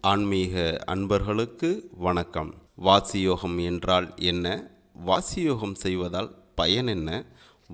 ஆன்மீக அன்பர்களுக்கு வணக்கம். வாசியோகம் என்றால் என்ன? வாசியோகம் செய்வதால் பயன் என்ன?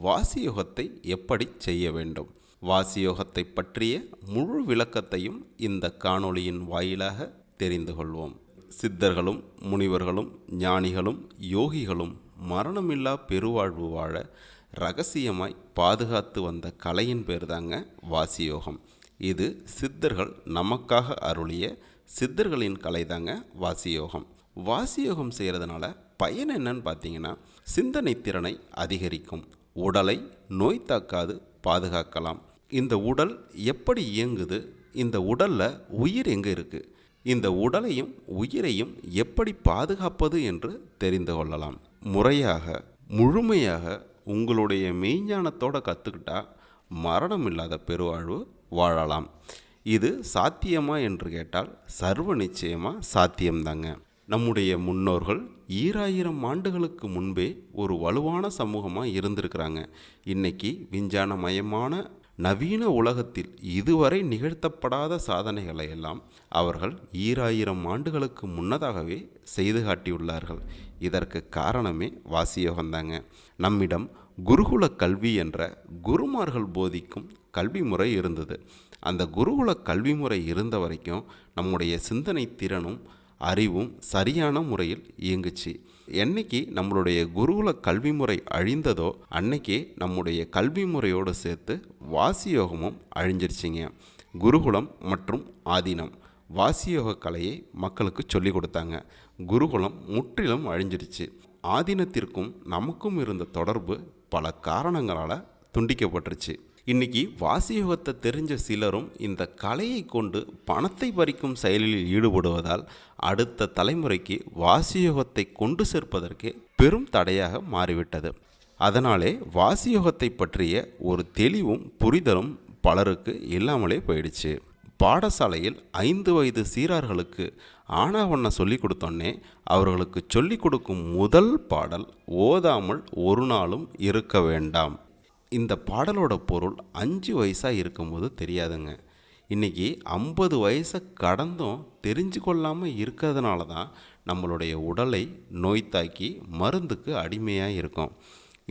வாசியோகத்தை எப்படி செய்ய வேண்டும்? வாசியோகத்தை பற்றிய முழு விளக்கத்தையும் இந்த காணொளியின் வாயிலாக தெரிந்து கொள்வோம். சித்தர்களும் முனிவர்களும் ஞானிகளும் யோகிகளும் மரணமில்லா பெருவாழ்வு வாழ ரகசியமாய் பாதுகாத்து வந்த கலையின் பேர் தாங்க வாசியோகம். இது சித்தர்கள் நமக்காக அருளிய சித்தர்களின் கலை தாங்க வாசியோகம். வாசியோகம் செய்கிறதுனால பயன் என்னன்னு பார்த்தீங்கன்னா சிந்தனை திறனை அதிகரிக்கும். உடலை நோய் தாக்காது பாதுகாக்கலாம். இந்த உடல் எப்படி இயங்குது? இந்த உடலில் உயிர் எங்கே இருக்குது இந்த உடலையும் உயிரையும் எப்படி பாதுகாப்பது என்று தெரிந்து கொள்ளலாம். முறையாக முழுமையாக உங்களுடைய மெய்ஞானத்தோடு கற்றுக்கிட்டால் மரணம் இல்லாத பெருவாழ்வு வாழலாம். இது சாத்தியமா என்று கேட்டால் சர்வ நிச்சயமாக சாத்தியம்தாங்க. நம்முடைய முன்னோர்கள் ஈராயிரம் ஆண்டுகளுக்கு முன்பே ஒரு வலுவான சமூகமாக இருந்திருக்கிறாங்க. இன்னைக்கு விஞ்ஞானமயமான நவீன உலகத்தில் இதுவரை நிகழ்த்தப்படாத சாதனைகளை எல்லாம் அவர்கள் ஈராயிரம் ஆண்டுகளுக்கு முன்னதாகவே செய்து காட்டியுள்ளார்கள். இதற்கு காரணமே வாசியோகம்தாங்க. நம்மிடம் குருகுல கல்வி என்ற குருமார்கள் போதிக்கும் கல்வி முறை இருந்தது. அந்த குருகுல கல்வி முறை இருந்த வரைக்கும் நம்முடைய சிந்தனை திறனும் அறிவும் சரியான முறையில் இயங்குச்சு. என்னைக்கு நம்மளுடைய குருகுல கல்வி முறை அழிந்ததோ அன்னைக்கே நம்முடைய கல்வி முறையோடு சேர்த்து வாசியோகமும் அழிஞ்சிருச்சிங்க. குருகுலம் மற்றும் ஆதீனம் வாசியோக கலையை மக்களுக்கு சொல்லிக் கொடுத்தாங்க. குருகுலம் முற்றிலும் அழிஞ்சிருச்சு. ஆதீனத்திற்கும் நமக்கும் இருந்த தொடர்பு பல காரணங்களால் துண்டிக்கப்பட்டுருச்சு. இன்னைக்கு வாசியோகத்தை தெரிஞ்ச சிலரும் இந்த கலையை கொண்டு பணத்தை பறிக்கும் செயலில் ஈடுபடுவதால் அடுத்த தலைமுறைக்கு வாசியோகத்தை கொண்டு சேர்ப்பதற்கு பெரும் தடையாக மாறிவிட்டது. அதனாலே வாசியோகத்தை பற்றிய ஒரு தெளிவும் புரிதலும் பலருக்கு இல்லாமலே போயிடுச்சு. பாடசாலையில் ஐந்து வயது சீரார்களுக்கு ஆனாவண்ண சொல்லிக் கொடுத்தோன்னே அவர்களுக்கு சொல்லிக் கொடுக்கும் முதல் பாடல் ஓதாமல் ஒரு நாளும் இருக்க வேண்டாம். இந்த பாடலோட பொருள் அஞ்சு வயசாக இருக்கும்போது தெரியாதுங்க. இன்றைக்கி ஐம்பது வயசை கடந்தும் தெரிஞ்சு கொள்ளாமல் இருக்கிறதுனால தான் நம்மளுடைய உடலை நோய் தாக்கி மருந்துக்கு அடிமையாக இருக்கும்.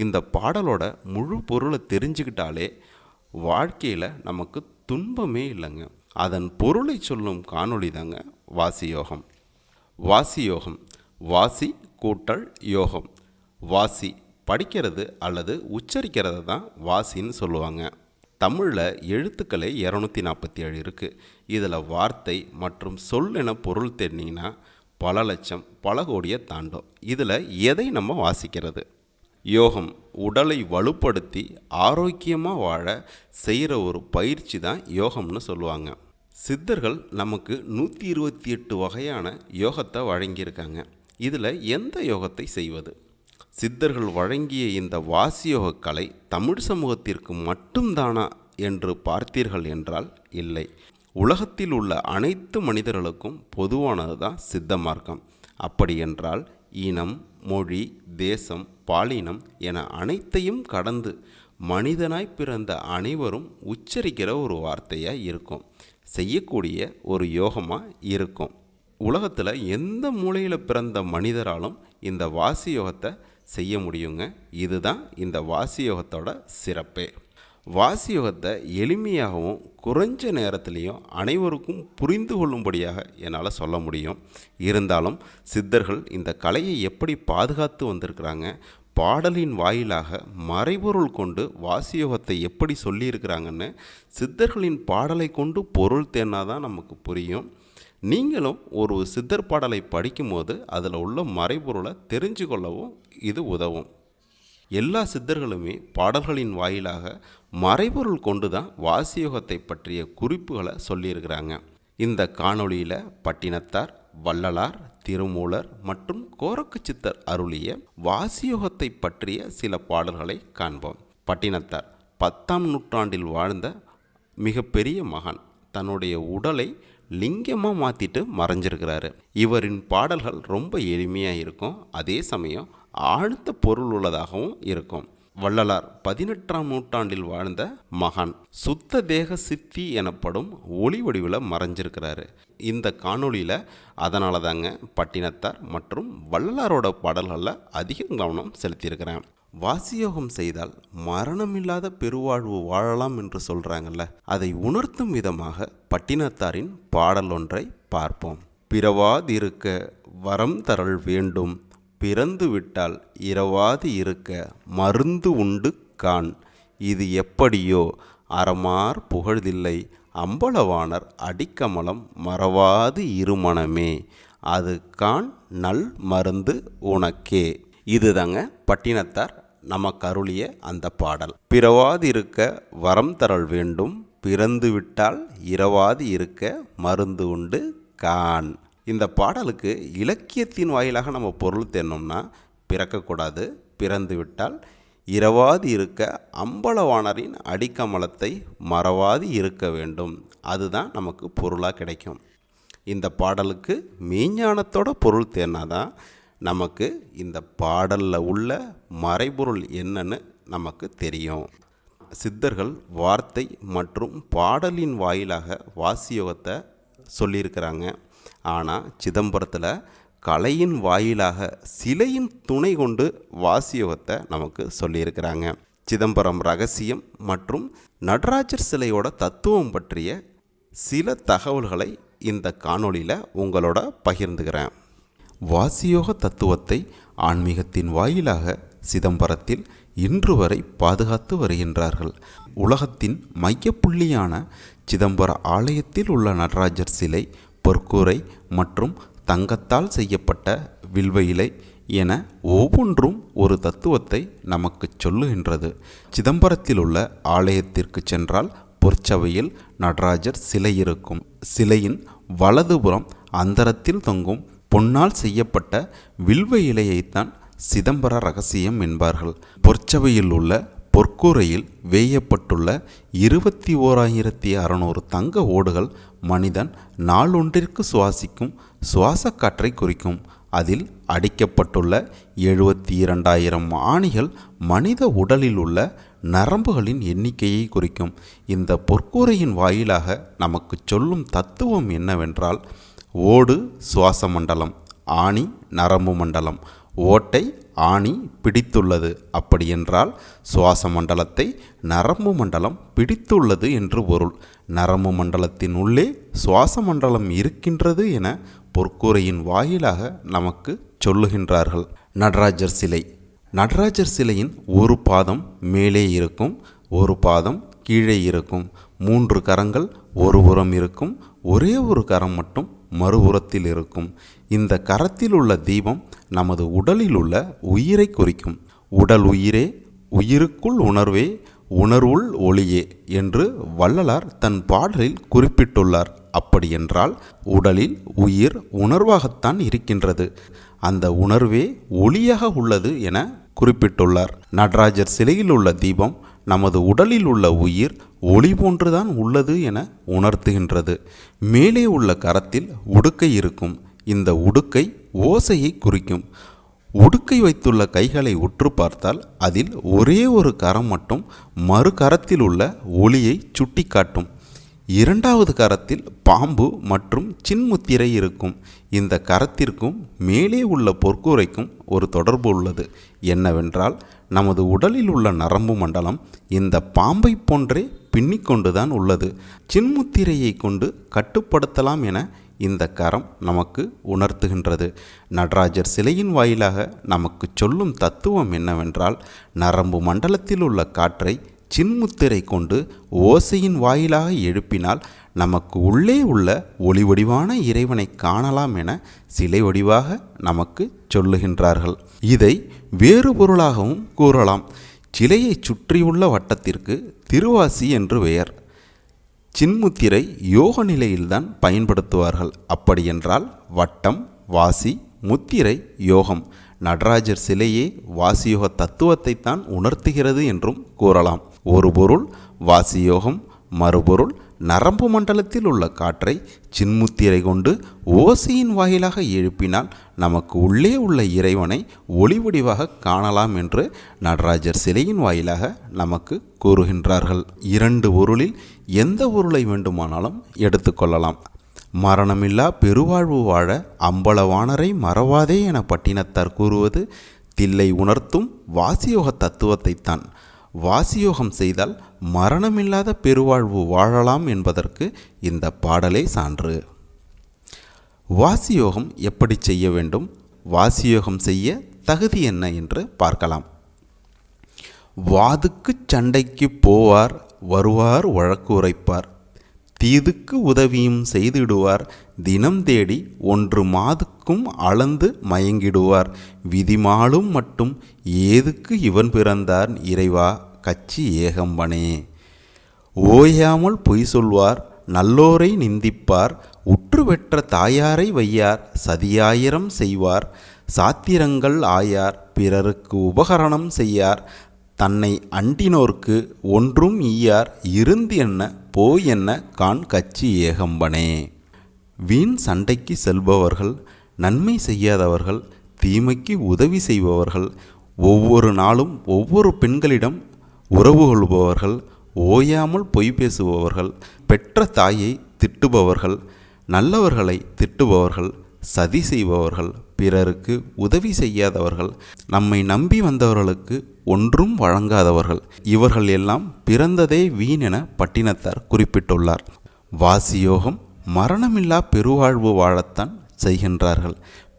இந்த பாடலோட முழு பொருளை தெரிஞ்சுக்கிட்டாலே வாழ்க்கையில் நமக்கு துன்பமே இல்லைங்க. அதன் பொருளை சொல்லும் காணொளி தாங்க வாசியோகம் வாசியோகம் வாசி கூட்டல் யோகம். வாசி படிக்கிறது அல்லது உச்சரிக்கிறது தான் வாசின்னு சொல்லுவாங்க. தமிழில் எழுத்துக்களே இரநூத்தி நாற்பத்தி ஏழு இருக்குது இதில் வார்த்தை மற்றும் சொல் என பொருள் தெரிஞ்சிங்கன்னா பல லட்சம் பல கோடியை தாண்டும். இதில் எதை நம்ம வாசிக்கிறது? யோகம் உடலை வலுப்படுத்தி ஆரோக்கியமாக வாழ செய்கிற ஒரு பயிற்சி தான் யோகம்னு சொல்லுவாங்க. சித்தர்கள் நமக்கு நூற்றி இருபத்தி எட்டு வகையான யோகத்தை வழங்கியிருக்காங்க. இதில் எந்த யோகத்தை செய்வது? சித்தர்கள் வழங்கிய இந்த வாசியோக கலை தமிழ் சமூகத்திற்கு மட்டும்தானா என்று பார்த்தீர்கள் என்றால் இல்லை. உலகத்தில் உள்ள அனைத்து மனிதர்களுக்கும் பொதுவானது தான் சித்த மார்க்கம். அப்படி என்றால் இனம் மொழி தேசம் பாலினம் என அனைத்தையும் கடந்து மனிதனாய் பிறந்த அனைவரும் உச்சரிக்கிற ஒரு வார்த்தையாக இருக்கும். செய்யக்கூடிய ஒரு யோகமாக இருக்கும். உலகத்தில் எந்த மூலையில் பிறந்த மனிதராலும் இந்த வாசி யோகத்தை செய்ய முடியுங்க. இதுதான் இந்த வாசி யோகத்தோட சிறப்பே. வாசி யோகத்தை எளிமையாகவும் குறைஞ்ச நேரத்திலையும் அனைவருக்கும் புரிந்து கொள்ளும்படியாக என்னால் சொல்ல முடியும். இருந்தாலும் சித்தர்கள் இந்த கலையை எப்படி பாதுகாத்து வந்திருக்கிறாங்க பாடலின் வாயிலாக மறைபொருள் கொண்டு வாசியோகத்தை எப்படி சொல்லியிருக்கிறாங்கன்னு சித்தர்களின் பாடலை கொண்டு பொருள் தேர்னாதான் நமக்கு புரியும். நீங்களும் ஒரு சித்தர் பாடலை படிக்கும்போது அதில் உள்ள மறைபொருளை தெரிஞ்சு கொள்ளவும் இது உதவும். எல்லா சித்தர்களுமே பாடல்களின் வாயிலாக மறைபொருள் கொண்டு தான் வாசியோகத்தை பற்றிய குறிப்புகளை சொல்லியிருக்கிறாங்க. இந்த காணொளியில் பட்டினத்தார் வள்ளலார் திருமூலர் மற்றும் கோரக்கு சித்தர் அருளிய வாசியோகத்தை பற்றிய சில பாடல்களை காண்போம். பட்டினத்தார் பத்தாம் நூற்றாண்டில் வாழ்ந்த மிகப்பெரிய மகான். தன்னுடைய உடலை லிங்கமாக மாற்றிட்டு மறைஞ்சிருக்கிறாரு. இவரின் பாடல்கள் ரொம்ப எளிமையாக இருக்கும். அதே சமயம் ஆழ்ந்த பொருள் உள்ளதாகவும் இருக்கும். வள்ளலார் பதினெட்டாம் நூற்றாண்டில் வாழ்ந்த மகான் சுத்த தேக சித்தி எனப்படும் ஒளி வடிவில் மறைஞ்சிருக்கிறாரு. இந்த காணொளியில் அதனால தாங்க பட்டினத்தார் மற்றும் வள்ளலாரோட பாடல்களில் அதிகம் கவனம் செலுத்தியிருக்கிறேன். வாசியோகம் செய்தால் மரணமில்லாத பெருவாழ்வு வாழலாம் என்று சொல்கிறாங்கல்ல அதை உணர்த்தும் விதமாக பட்டினத்தாரின் பாடல் ஒன்றை பார்ப்போம். பிறவாதிருக்க வரம் தரல் வேண்டும். பிறந்து விட்டால் இரவாது இருக்க மருந்து உண்டு கான் இது எப்படியோ அறமார் புகழ்தில்லை. அம்பலவாணர் அடிக்கமலம் மறவாது இருமணமே அது கான் நல் மருந்து உனக்கே. இதுதாங்க பட்டினத்தார் நமக்கு அருளிய அந்த பாடல். பிறவாதிருக்க வரம் தரல் வேண்டும் பிறந்து விட்டால் இரவாது இருக்க மருந்து உண்டு கான். இந்த பாடலுக்கு இலக்கியத்தின் வாயிலாக நம்ம பொருள் தேனோம்னா பிறக்கக்கூடாது பிறந்து விட்டால் இரவாது இருக்க அம்பலவாணரின் அடிக்கமலத்தை மறவாது இருக்க வேண்டும். அதுதான் நமக்கு பொருளாக கிடைக்கும். இந்த பாடலுக்கு மெய்ஞானத்தோட பொருள் தேர்னாதான் நமக்கு இந்த பாடலில் உள்ள மறைபொருள் என்னன்னு நமக்கு தெரியும். சித்தர்கள் வார்த்தை மற்றும் பாடலின் வாயிலாக வாசியோகத்தை சொல்லியிருக்கிறாங்க. ஆனால் சிதம்பரத்தில் கலையின் வாயிலாக சிலையின் துணை கொண்டு வாசியோகத்தை நமக்கு சொல்லியிருக்கிறாங்க. சிதம்பரம் ரகசியம் மற்றும் நடராஜர் சிலையோட தத்துவம் பற்றிய சில தகவல்களை இந்த காணொளியில் உங்களோட பகிர்ந்துக்கிறேன். வாசியோக தத்துவத்தை ஆன்மீகத்தின் வாயிலாக சிதம்பரத்தில் இன்று வரை பாதுகாத்து வருகின்றார்கள். உலகத்தின் மையப்புள்ளியான சிதம்பர ஆலயத்தில் உள்ள நடராஜர் சிலை பொற்கூரை மற்றும் தங்கத்தால் செய்யப்பட்ட வில்வ இலை என ஒவ்வொன்றும் ஒரு தத்துவத்தை நமக்கு சொல்லுகின்றது. சிதம்பரத்தில் உள்ள ஆலயத்திற்கு சென்றால் பொற்சபையில் நடராஜர் சிலை இருக்கும். சிலையின் வலதுபுறம் அந்தரத்தில் தொங்கும் பொன்னால் செய்யப்பட்ட வில்வ இலையைத்தான் சிதம்பர ரகசியம் என்பார்கள். பொற்சபையில் உள்ள பொற்கூரையில் வேயப்பட்டுள்ள இருபத்தி ஓராயிரத்தி அறநூறு தங்க ஓடுகள் மனிதன் நாளொன்றிற்கு சுவாசிக்கும் சுவாச காற்றை குறிக்கும். அதில் அடிக்கப்பட்டுள்ள எழுபத்தி இரண்டாயிரம் ஆணிகள் மனித உடலில் உள்ள நரம்புகளின் எண்ணிக்கையை குறிக்கும். இந்த பொற்கூரையின் வாயிலாக நமக்கு சொல்லும் தத்துவம் என்னவென்றால் ஓடு சுவாச மண்டலம் ஆணி நரம்பு மண்டலம். ஓட்டை ஆணி பிடித்துள்ளது. அப்படியென்றால் சுவாச மண்டலத்தை நரம்பு மண்டலம் பிடித்துள்ளது என்று பொருள். நரம்பு மண்டலத்தின் உள்ளே சுவாச மண்டலம் இருக்கின்றது என பொற்கூரையின் வாயிலாக நமக்கு சொல்லுகின்றார்கள். நடராஜர் சிலை. நடராஜர் சிலையின் ஒரு பாதம் மேலே இருக்கும் ஒரு பாதம் கீழே இருக்கும். மூன்று கரங்கள் ஒரு புறம் இருக்கும் ஒரே ஒரு கரம் மட்டும் மறுபுறத்தில் இருக்கும். இந்த கரத்தில் உள்ள தீபம் நமது உடலில் உள்ள உயிரை குறிக்கும். உடல் உயிரே உயிருக்குள் உணர்வே உணர்வுள் ஒளியே என்று வள்ளலார் தன் பாடலில் குறிப்பிட்டுள்ளார். அப்படியென்றால் உடலில் உயிர் உணர்வாகத்தான் இருக்கின்றது. அந்த உணர்வே ஒளியாக உள்ளது என குறிப்பிட்டுள்ளார். நடராஜர் சிலையில் உள்ள தீபம் நமது உடலில் உள்ள உயிர் ஒளி போன்றுதான் உள்ளது என உணர்த்துகின்றது. மேலே உள்ள கரத்தில் உடுக்கை இருக்கும். இந்த உடுக்கை ஓசையை குறிக்கும். உடுக்கை வைத்துள்ள கைகளை உற்று பார்த்தால் அதில் ஒரே ஒரு கரம் மட்டும் மறு கரத்தில் உள்ள ஒளியை சுட்டிக்காட்டும். இரண்டாவது கரத்தில் பாம்பு மற்றும் சின்முத்திரை இருக்கும். இந்த கரத்திற்கும் மேலே உள்ள பொற்கூரைக்கும் ஒரு தொடர்பு உள்ளது. என்னவென்றால் நமது உடலில் உள்ள நரம்பு மண்டலம் இந்த பாம்பை போன்றே பின்னிக்கொண்டுதான் உள்ளது. சின்முத்திரையை கொண்டு கட்டுப்படுத்தலாம் என இந்த கரம் நமக்கு உணர்த்துகின்றது. நடராஜர் சிலையின் வாயிலாக நமக்கு சொல்லும் தத்துவம் என்னவென்றால் நரம்பு மண்டலத்தில் உள்ள காற்றை சின்முத்திரை கொண்டு ஓசையின் வாயிலாக எழுப்பினால் நமக்கு உள்ளே உள்ள ஒளி வடிவான இறைவனை காணலாம் என சிலை வடிவாக நமக்கு சொல்லுகின்றார்கள். இதை வேறு பொருளாகவும் கூறலாம். சிலையை சுற்றியுள்ள வட்டத்திற்கு திருவாசி என்று பெயர். சின்முத்திரை யோக நிலையில்தான் பயன்படுத்துவார்கள். அப்படியென்றால் வட்டம் வாசி முத்திரை யோகம் நடராஜர் சிலையே வாசியோக தத்துவத்தை தான் உணர்த்துகிறது என்றும் கூறலாம். ஒரு பொருள் வாசியோகம் மறுபொருள் நரம்பு மண்டலத்தில் உள்ள காற்றை சின்முத்திரை கொண்டு ஓசையின் வாயிலாக எழுப்பினால் நமக்கு உள்ளே உள்ள இறைவனை ஒளிவடிவாக காணலாம் என்று நடராஜர் சிலையின் வாயிலாக நமக்கு கூறுகின்றார்கள். இரண்டு பொருளில் எந்த பொருளை வேண்டுமானாலும் எடுத்துக்கொள்ளலாம் மரணமில்லா பெருவாழ்வு வாழ அம்பலவானரை மறவாதே என பட்டினத்தார் கூறுவது தில்லை உணர்த்தும் வாசியோக தத்துவத்தைத்தான். வாசியோகம் செய்தால் மரணமில்லாத பெருவாழ்வு வாழலாம் என்பதற்கு இந்த பாடலே சான்று. வாசியோகம் எப்படி செய்ய வேண்டும்? வாசியோகம் செய்ய தகுதி என்ன என்று பார்க்கலாம். வாதுக்குச் சண்டைக்கு போவார் வருவார் வழக்கு உரைப்பார். தீதுக்கு உதவியும் செய்திடுவார். தினம் தேடி ஒன்று மாது மாதுக்கும் அளந்து மயங்கிடுவார். விதிமாலும் மட்டும் ஏதுக்கு இவன் பிறந்தார்? இறைவா கச்சி ஏகம்பனே. ஓயாமல் பொய் சொல்வார் நல்லோரை நிந்திப்பார் உற்று பெற்ற தாயாரை வையார் சதியாயிரம் செய்வார் சாத்திரங்கள் ஆயார் பிறருக்கு உபகரணம் செய்யார் தன்னை அண்டினோர்க்கு ஒன்றும் ஈயார் இருந்து என்ன போய் என்ன கான் கச்சி ஏகம்பனே. வீண் சண்டைக்கு செல்பவர்கள் நன்மை செய்யாதவர்கள் தீமைக்கு உதவி செய்பவர்கள் ஒவ்வொரு நாளும் ஒவ்வொரு பெண்களிடம் உறவு கொள்பவர்கள் ஓயாமல் பொய் பேசுபவர்கள் பெற்ற தாயை திட்டுபவர்கள் நல்லவர்களை திட்டுபவர்கள் சதி செய்பவர்கள் பிறருக்கு உதவி செய்யாதவர்கள் நம்மை நம்பி வந்தவர்களுக்கு ஒன்றும் வழங்காதவர்கள். இவர்கள் எல்லாம் பிறந்ததே வீண் என பட்டினத்தார் குறிப்பிட்டுள்ளார். வாசியோகம் மரணமில்லா பெருவாழ்வு வாழத்தான் செய்கின்றார்கள்.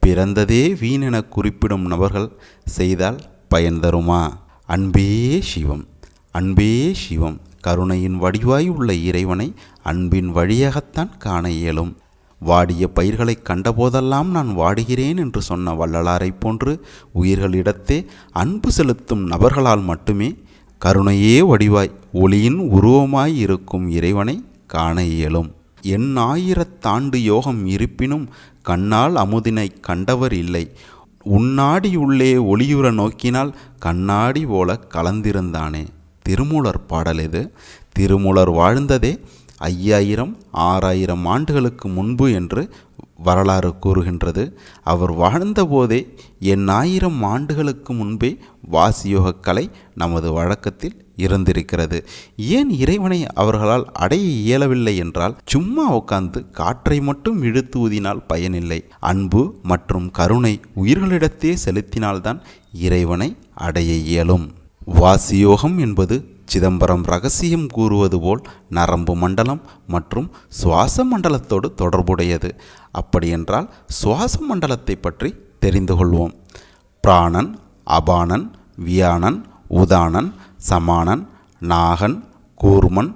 பிறந்ததே வீண் குறிப்பிடும் நபர்கள் செய்தால் பயன் தருமா? அன்பே சிவம் அன்பே சிவம் கருணையின் வடிவாய் உள்ள இறைவனை அன்பின் வழியாகத்தான் காண இயலும். வாடிய பயிர்களை கண்டபோதெல்லாம் நான் வாடுகிறேன் என்று சொன்ன வள்ளலாரைப் போன்று உயிர்களிடத்தே அன்பு செலுத்தும் நபர்களால் மட்டுமே கருணையே வடிவாய் ஒளியின் உருவமாய் இருக்கும் இறைவனை காண இயலும். என் ஆயிரத்தாண்டு யோகம் இருப்பினும் கண்ணால் அமுதினை கண்டவர் இல்லை. உன்னாடி உள்ளே ஒளியுற நோக்கினால் கண்ணாடி போல கலந்திருந்தானே. திருமூலர் பாடல் இது திருமூலர் வாழ்ந்ததே ஐயாயிரம் ஆறாயிரம் ஆண்டுகளுக்கு முன்பு என்று வரலாறு கூறுகின்றது. அவர் வாழ்ந்தபோதே என் ஆயிரம் ஆண்டுகளுக்கு முன்பே வாசியோகக்கலை நமது வழக்கத்தில் இருந்திருக்கிறது. ஏன் இறைவனை அவர்களால் அடைய இயலவில்லை என்றால் சும்மா உட்கார்ந்து காற்றை மட்டும் இழுத்து ஊதினால் பயனில்லை. அன்பு மற்றும் கருணை உயிர்களிடத்தே செலுத்தினால்தான் இறைவனை அடைய இயலும். வாசியோகம் என்பது சிதம்பரம் ரகசியம் கூறுவது போல் நரம்பு மண்டலம் மற்றும் சுவாச மண்டலத்தோடு தொடர்புடையது. அப்படியென்றால் சுவாச மண்டலத்தை பற்றி தெரிந்து கொள்வோம். பிராணன் அபானன் வியானன் உதானன் சமானன் நாகன் கூர்மன்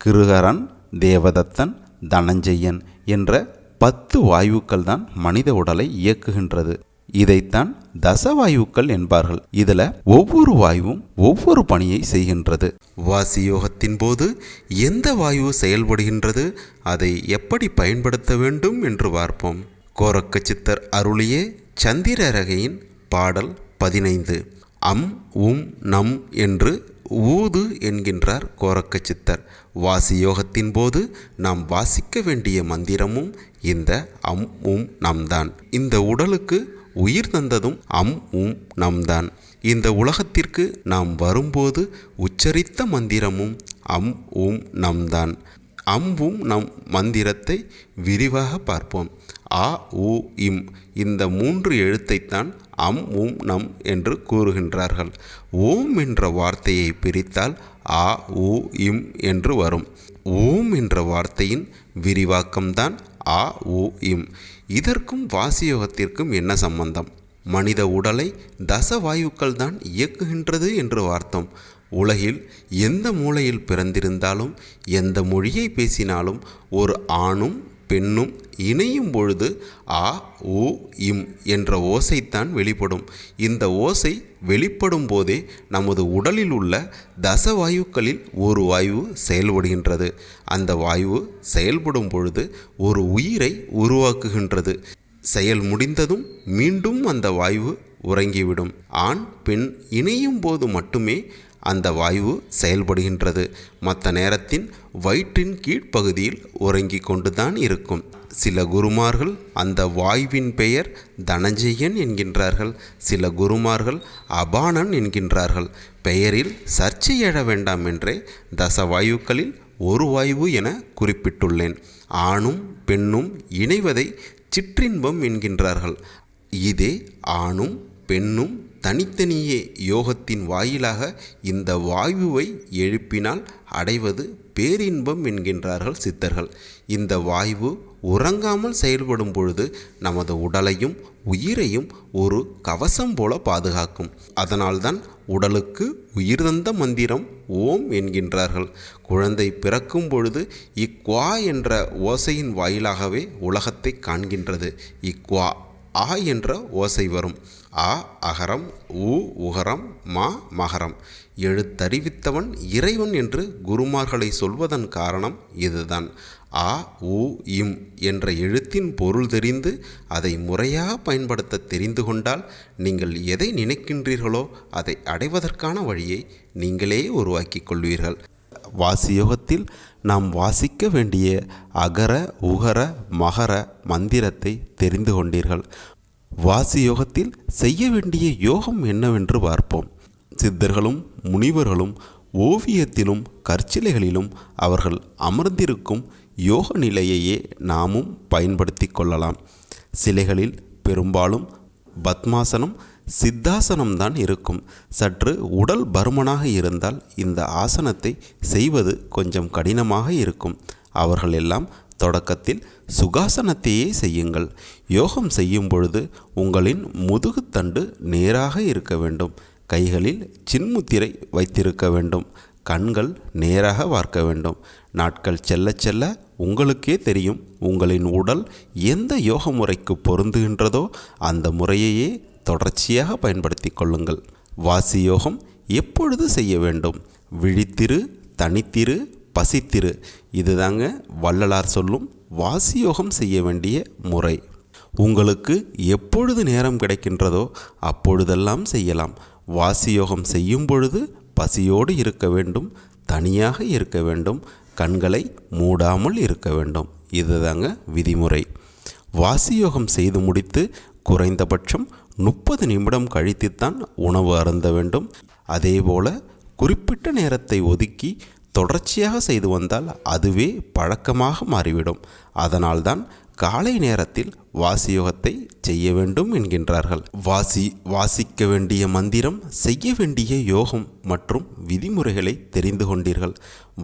கிருகரன் தேவதத்தன் தனஞ்செயன் என்ற பத்து வாயுக்கள் தான் மனித உடலை இயக்குகின்றது. இதைத்தான் தசவாயுக்கள் என்பார்கள். இதில் ஒவ்வொரு வாயுவும் ஒவ்வொரு பணியை செய்கின்றது. வாசியோகத்தின் போது எந்த வாயு செயல்படுகின்றது அதை எப்படி பயன்படுத்த வேண்டும் என்று பார்ப்போம். கோரக்க சித்தர் அருளிய சந்திரரகையின் பாடல் பதினைந்து. அம் உம் நம் என்று ஊது என்கின்றார் கோரக்க சித்தர். வாசியோகத்தின் போது நாம் வாசிக்க வேண்டிய மந்திரமும் இந்த அம் உம் நம்தான் இந்த உடலுக்கு உயிர் தந்ததும் அம் உம் நம்தான் இந்த உலகத்திற்கு நாம் வரும்போது உச்சரித்த மந்திரமும் அம் உம் நம்தான் அம்பும் நம் மந்திரத்தை விரிவாக பார்ப்போம். ஆ உ இம். இந்த மூன்று எழுத்தைத்தான் அம் உம் நம் என்று கூறுகின்றார்கள். ஓம் என்ற வார்த்தையை பிரித்தால் ஆ உ இம் என்று வரும். ஓம் என்ற வார்த்தையின் விரிவாக்கம்தான் ஆ உ இம். இதற்கும் வாசியோகத்திற்கும் என்ன சம்பந்தம்? மனித உடலை தசவாயுக்கள் தான் இயக்குகின்றது என்று வார்த்தம். உலகில் எந்த மூலையில் பிறந்திருந்தாலும் எந்த மொழியை பேசினாலும் ஒரு ஆணும் பெண்ணும் இணையும் பொழுது ஆ உ இம் என்ற ஓசைத்தான் வெளிப்படும். இந்த ஓசை வெளிப்படும் போதே நமது உடலில் உள்ள தசவாயுக்களில் ஒரு வாயு செயல்படுகின்றது. அந்த வாயு செயல்படும் பொழுது ஒரு உயிரை உருவாக்குகின்றது. செயல் முடிந்ததும் மீண்டும் அந்த வாயு உறங்கிவிடும். ஆண் பெண் இணையும் போது மட்டுமே அந்த வாயு செயல்படுகின்றது. மற்ற நேரத்தின் வயிற்றின் கீழ்ப்பகுதியில் உறங்கிக் கொண்டுதான் இருக்கும். சில குருமார்கள் அந்த வாயுவின் பெயர் தனஞ்செயன் என்கின்றார்கள். சில குருமார்கள் அபானன் என்கின்றார்கள். பெயரில் சர்ச்சை எழ வேண்டாம் என்றே தசவாயுக்களில் ஒரு வாயு என குறிப்பிட்டுள்ளேன். ஆணும் பெண்ணும் இணைவதை சிற்றின்பம் என்கின்றார்கள். இதே ஆணும் பெண்ணும் தனித்தனியே யோகத்தின் வாயிலாக இந்த வாயுவை எழுப்பினால் அடைவது பேரின்பம் என்கின்றார்கள் சித்தர்கள். இந்த வாயு உறங்காமல் செயல்படும் பொழுது நமது உடலையும் உயிரையும் ஒரு கவசம் போல பாதுகாக்கும். அதனால்தான் உடலுக்கு உயிர் தந்த மந்திரம் ஓம் என்கின்றார்கள். குழந்தை பிறக்கும் பொழுது இக்வா என்ற ஓசையின் வாயிலாகவே உலகத்தை காண்கின்றது. இக்வா ஆ என்ற ஓசை வரும். ஆ அகரம் உ உகரம் மா மகரம். எழுத்தறிவித்தவன் இறைவன் என்று குருமார்களை சொல்வதன் காரணம் இதுதான். ஆ உ இம் என்ற எழுத்தின் பொருள் தெரிந்து அதை முறையாக பயன்படுத்த தெரிந்து கொண்டால் நீங்கள் எதை நினைக்கின்றீர்களோ அதை அடைவதற்கான வழியை நீங்களே உருவாக்கிக் கொள்வீர்கள். வாசியோகத்தில் நாம் வாசிக்க வேண்டிய அகர உகர மகர மந்திரத்தை தெரிந்து கொண்டீர்கள். வாசியோகத்தில் செய்ய வேண்டிய யோகம் என்னவென்று பார்ப்போம். சித்தர்களும் முனிவர்களும் ஓவியத்திலும் கற்சிலைகளிலும் அவர்கள் அமர்ந்திருக்கும் யோக நிலையையே நாமும் பயன்படுத்தி கொள்ளலாம். சிலைகளில் பெரும்பாலும் பத்மாசனம் சித்தாசனம்தான் இருக்கும். சற்று உடல் பருமனாக இருந்தால் இந்த ஆசனத்தை செய்வது கொஞ்சம் கடினமாக இருக்கும். அவர்கள் எல்லாம் தொடக்கத்தில் சுகாசனத்தையே செய்யுங்கள். யோகம் செய்யும் பொழுது உங்களின் முதுகுத்தண்டு நேராக இருக்க வேண்டும். கைகளில் சின்முத்திரை வைத்திருக்க வேண்டும். கண்கள் நேராக பார்க்க வேண்டும். நாட்கள் செல்ல செல்ல உங்களுக்கே தெரியும் உங்களின் உடல் எந்த யோக முறைக்கு பொருந்துகின்றதோ அந்த முறையையே தொடர்ச்சியாக பயன்படுத்தி கொள்ளுங்கள். வாசி யோகம் எப்பொழுது செய்ய வேண்டும்? விழித்திரு தனித்திரு பசித்திரு. இதுதாங்க வள்ளலார் சொல்லும் வாசி யோகம் செய்ய வேண்டிய முறை. உங்களுக்கு எப்பொழுது நேரம் கிடைக்கின்றதோ அப்பொழுதெல்லாம் செய்யலாம். வாசியோகம் செய்யும் பொழுது பசியோடு இருக்க வேண்டும் தனியாக இருக்க வேண்டும் கண்களை மூடாமல் இருக்க வேண்டும். இதுதாங்க விதிமுறை. வாசியோகம் செய்து முடித்து குறைந்தபட்சம் முப்பது நிமிடம் கழித்துத்தான் உணவு அருந்த வேண்டும். அதேபோல குறிப்பிட்ட நேரத்தை ஒதுக்கி தொடர்ச்சியாக செய்து வந்தால் அதுவே பழக்கமாக மாறிவிடும். அதனால்தான் காலை நேரத்தில் வாசியோகத்தை செய்ய வேண்டும் என்கின்றார்கள். வாசி வாசிக்க வேண்டிய மந்திரம் செய்ய வேண்டிய யோகம் மற்றும் விதிமுறைகளை தெரிந்து கொண்டீர்கள்.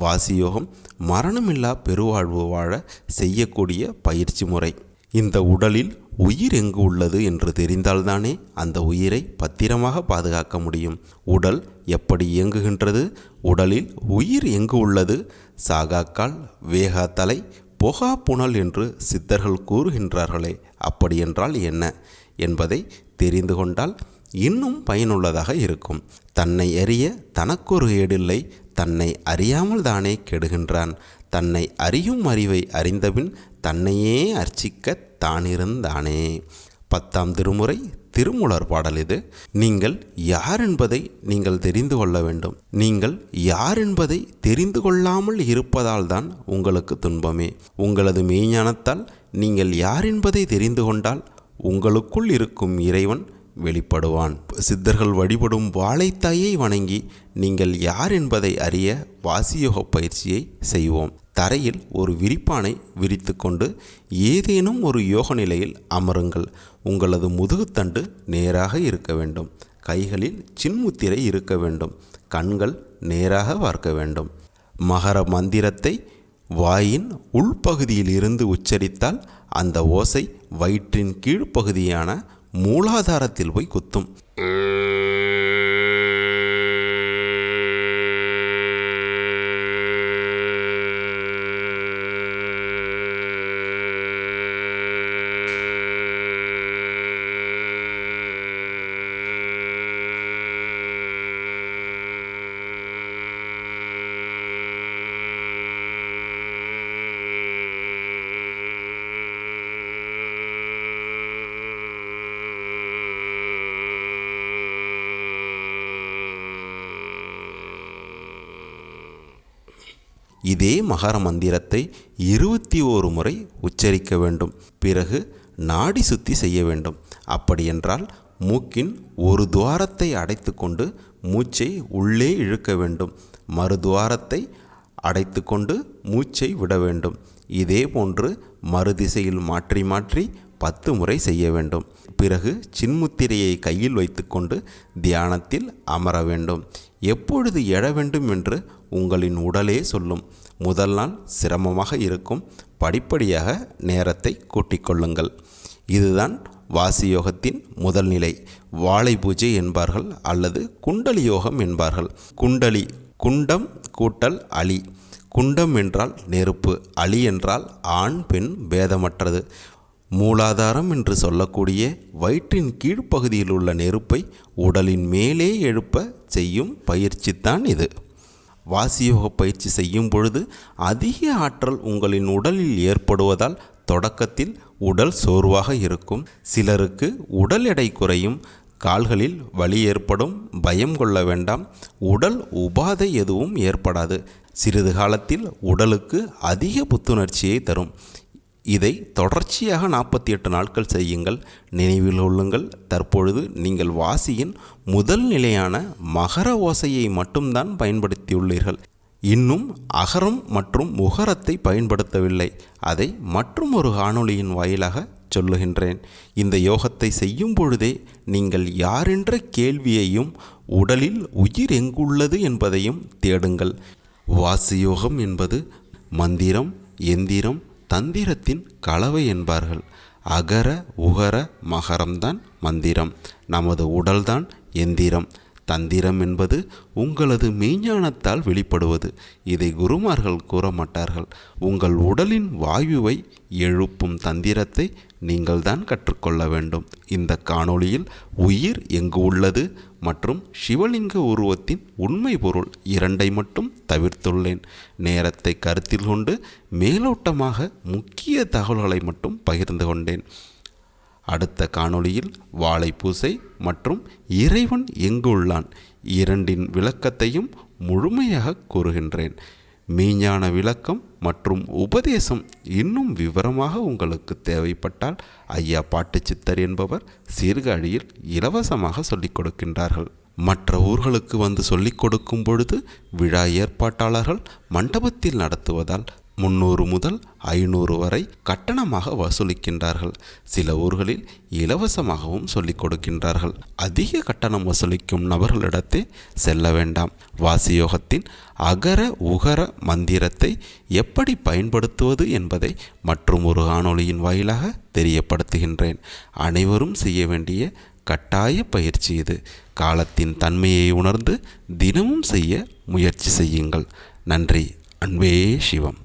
வாசியோகம் மரணமில்லா பெருவாழ்வு வாழ செய்யக்கூடிய பயிற்சி முறை. இந்த உடலில் உயிர் எங்கு உள்ளது என்று தெரிந்தால்தானே அந்த உயிரை பத்திரமாக பாதுகாக்க முடியும். உடல் எப்படி இயங்குகின்றது? உடலில் உயிர் எங்கு உள்ளது? சாகாக்கால் வேகா தலை பொகா புனல் என்று சித்தர்கள் கூறுகின்றார்களே அப்படியென்றால் என்ன? என்பதை தெரிந்து கொண்டால் இன்னும் பயனுள்ளதாக இருக்கும். தன்னை அறிய தனக்கொரு ஏடில்லை தன்னை அறியாமல் தானே கெடுகின்றான். தன்னை அறியும் அறிவை அறிந்தபின் தன்னையே அர்ச்சிக்க தானிருந்தானே. பத்தாம் திருமுறை திருமுலர் பாடல் இது. நீங்கள் யார் என்பதை நீங்கள் தெரிந்து கொள்ள வேண்டும். நீங்கள் யார் என்பதை தெரிந்து கொள்ளாமல் இருப்பதால் தான் உங்களுக்கு துன்பமே. உங்களது மெய்ஞானத்தால் நீங்கள் யார் என்பதை தெரிந்து கொண்டால் உங்களுக்குள் இருக்கும் இறைவன் வெளிப்படுவான். சித்தர்கள் வழிபடும் வாழைத்தாயை வணங்கி நீங்கள் யார் என்பதை அறிய வாசியோக பயிற்சியை செய்வோம். தரையில் ஒரு விரிப்பானை விரித்து கொண்டு ஏதேனும் ஒரு யோக நிலையில் அமருங்கள். உங்களது முதுகுத்தண்டு நேராக இருக்க வேண்டும். கைகளில் சின்முத்திரை இருக்க வேண்டும். கண்கள் நேராக பார்க்க வேண்டும். மகர மந்திரத்தை வாயின் உள்பகுதியில் இருந்து உச்சரித்தால் அந்த ஓசை வயிற்றின் கீழ்ப்பகுதியான மூலாதாரத்தில் போய் குத்தும். இதே மகர மந்திரத்தை இருபத்தி ஓரு முறை உச்சரிக்க வேண்டும். பிறகு நாடி சுத்தி செய்ய வேண்டும். அப்படியென்றால் மூக்கின் ஒரு துவாரத்தை அடைத்துக்கொண்டு மூச்சை உள்ளே இழுக்க வேண்டும். மறு துவாரத்தை அடைத்துக்கொண்டு மூச்சை விட வேண்டும். இதே போன்று மறுதிசையில் மாற்றி மாற்றி பத்து முறை செய்ய வேண்டும். பிறகு சின்முத்திரையை கையில் வைத்துக்கொண்டு தியானத்தில் அமர வேண்டும். எப்பொழுது எழ வேண்டும் என்று உங்களின் உடலே சொல்லும். முதல் நாள் சிரமமாக இருக்கும். படிப்படியாக நேரத்தை கூட்டிக் கொள்ளுங்கள். இதுதான் வாசியோகத்தின் முதல் நிலை. வாழை பூஜை என்பார்கள் அல்லது குண்டலி யோகம் என்பார்கள். குண்டலி குண்டம் கூட்டல் அலி. குண்டம் என்றால் நெருப்பு அலி என்றால் ஆண் பெண் பேதமற்றது. மூலாதாரம் என்று சொல்லக்கூடிய வயிற்றின் கீழ்ப்பகுதியில் உள்ள நெருப்பை உடலின் மேலே எழுப்ப செய்யும் பயிற்சித்தான் இது. வாசியோக பயிற்சி செய்யும் பொழுது அதிக ஆற்றல் உங்களின் உடலில் ஏற்படுவதால் தொடக்கத்தில் உடல் சோர்வாக இருக்கும். சிலருக்கு உடல் எடை குறையும் கால்களில் வலி ஏற்படும் பயம் கொள்ள வேண்டாம் உடல் உபாதை எதுவும் ஏற்படாது. சிறிது காலத்தில் உடலுக்கு அதிக புத்துணர்ச்சியை தரும். இதை தொடர்ச்சியாக நாற்பத்தி எட்டு நாட்கள் செய்யுங்கள். நினைவில் கொள்ளுங்கள். தற்பொழுது நீங்கள் வாசியின் முதல் நிலையான மகர ஓசையை மட்டும்தான் பயன்படுத்தியுள்ளீர்கள். இன்னும் அகரம் மற்றும் முகரத்தை பயன்படுத்தவில்லை. அதை மற்றும் ஒரு காணொளியின் வாயிலாக சொல்லுகின்றேன். இந்த யோகத்தை செய்யும் பொழுதே நீங்கள் யாரென்ற கேள்வியையும் உடலில் உயிர் எங்குள்ளது என்பதையும் தேடுங்கள். வாசியோகம் என்பது மந்திரம் எந்திரம் தந்திரத்தின் கலவை என்பார்கள். அகர உகர மகரம்தான் மந்திரம். நமது உடல்தான் எந்திரம். தந்திரம் என்பது உங்களது மெய்ஞானத்தால் வெளிப்படுவது. இதை குருமார்கள் கூற மாட்டார்கள் உங்கள் உடலின் வாயுவை எழுப்பும் தந்திரத்தை நீங்கள் தான் கற்றுக்கொள்ள வேண்டும். இந்த காணொளியில் உயிர் எங்கு உள்ளது மற்றும் சிவலிங்க உருவத்தின் உண்மை பொருள் இரண்டை மட்டும் தவிர்த்துள்ளேன். நேரத்தை கருத்தில் கொண்டு மேலோட்டமாக முக்கிய தகவல்களை மட்டும் பகிர்ந்து கொண்டேன். அடுத்த காணொளியில் வாழைப்பூசை மற்றும் இறைவன் எங்குள்ளான் இரண்டின் விளக்கத்தையும் முழுமையாக கூறுகின்றேன். மெய்ஞான விளக்கம் மற்றும் உபதேசம் இன்னும் விவரமாக உங்களுக்கு தேவைப்பட்டால் ஐயா பாட்டு சித்தர் என்பவர் சீர்காழியில் இலவசமாக சொல்லிக் கொடுக்கின்றார்கள். மற்ற ஊர்களுக்கு வந்து சொல்லிக் கொடுக்கும் பொழுது விழா ஏற்பாட்டாளர்கள் மண்டபத்தில் நடத்துவதால் முன்னூறு முதல் ஐநூறு வரை கட்டணமாக வசூலிக்கின்றார்கள். சில ஊர்களில் இலவசமாகவும் சொல்லிக் கொடுக்கின்றார்கள். அதிக கட்டணம் வசூலிக்கும் நபர்களிடத்தே செல்ல வேண்டாம். வாசியோகத்தின் அகர உகர மந்திரத்தை எப்படி பயன்படுத்துவது என்பதை மற்றும் ஒரு காணொளியின் வாயிலாக தெரியப்படுத்துகின்றேன். அனைவரும் செய்ய வேண்டிய கட்டாய பயிற்சி இது. காலத்தின் தன்மையை உணர்ந்து தினமும் செய்ய முயற்சி செய்யுங்கள். நன்றி. அன்பே சிவம்.